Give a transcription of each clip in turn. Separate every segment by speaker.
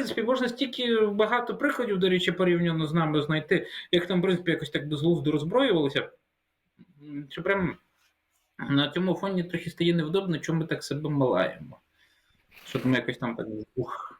Speaker 1: принципі, можна стільки багато прикладів, до речі, порівняно з нами знайти, як там, в принципі, якось так безглуздо роззброювалися. Що прям на цьому фоні трохи стає невдобно, чому ми так себе малаємо. Щоб ми якось там так. Ух.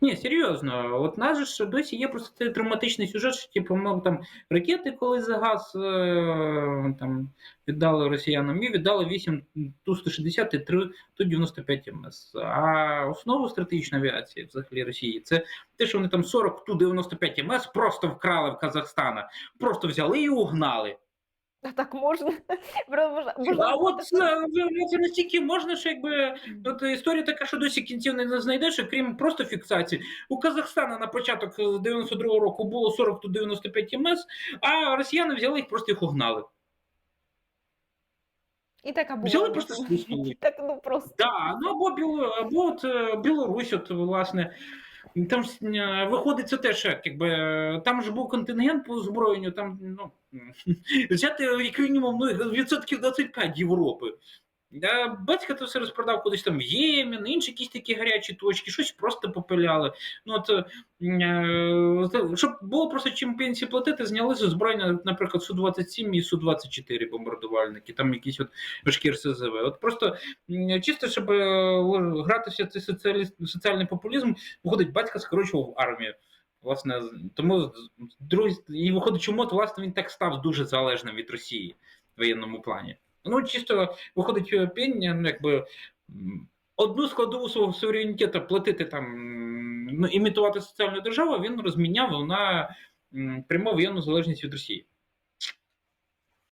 Speaker 1: Ні, серйозно, от нас ж досі є просто цей драматичний сюжет, що типу, ми там ракети, коли за газ е, там, віддали росіянам, і віддали 8 Ту-160 і 3 Ту-95 МС. А основу стратегічної авіації взагалі Росії це те, що вони там 40 Ту-95 МС просто вкрали в Казахстана, просто взяли і угнали.
Speaker 2: А так можна?
Speaker 1: А от це, настільки можна, що якби от історія така, що досі кінців не знайдеш, крім просто фіксації. У Казахстана на початок 92-го року було 40 ту 95 МС, а росіяни взяли їх, просто їх угнали.
Speaker 2: І така була.
Speaker 1: Взяли просто стиснули.
Speaker 2: Так, ну просто.
Speaker 1: Да, ну або е, Білорусь, от власне. Там ж, е, виходить це теж, якби е, там ж був контингент по озброєнню, там ну, взяти як мінімум ну, відсотків 25 Європи. Да, батько то все розпродав кудись там в Ємен, інші якісь такі гарячі точки, щось просто попиляли. Ну, от, е, щоб було просто чим пенсії платити, зняли з озброєння, наприклад, Су-27 і Су-24 бомбардувальники, там якісь от важкі РСЗВ. От просто чисто, щоб е, гратися цей соціалі- соціальний популізм, виходить, батько скорочував армію. Власне, тому друзі, і виходить, чому власне він так став дуже залежним від Росії в воєнному плані. Ну, чисто виходить піння, ну, якби одну складову свого суверенітету платити там, ну, імітувати соціальну державу, він розміняв на пряму воєнну залежність від Росії.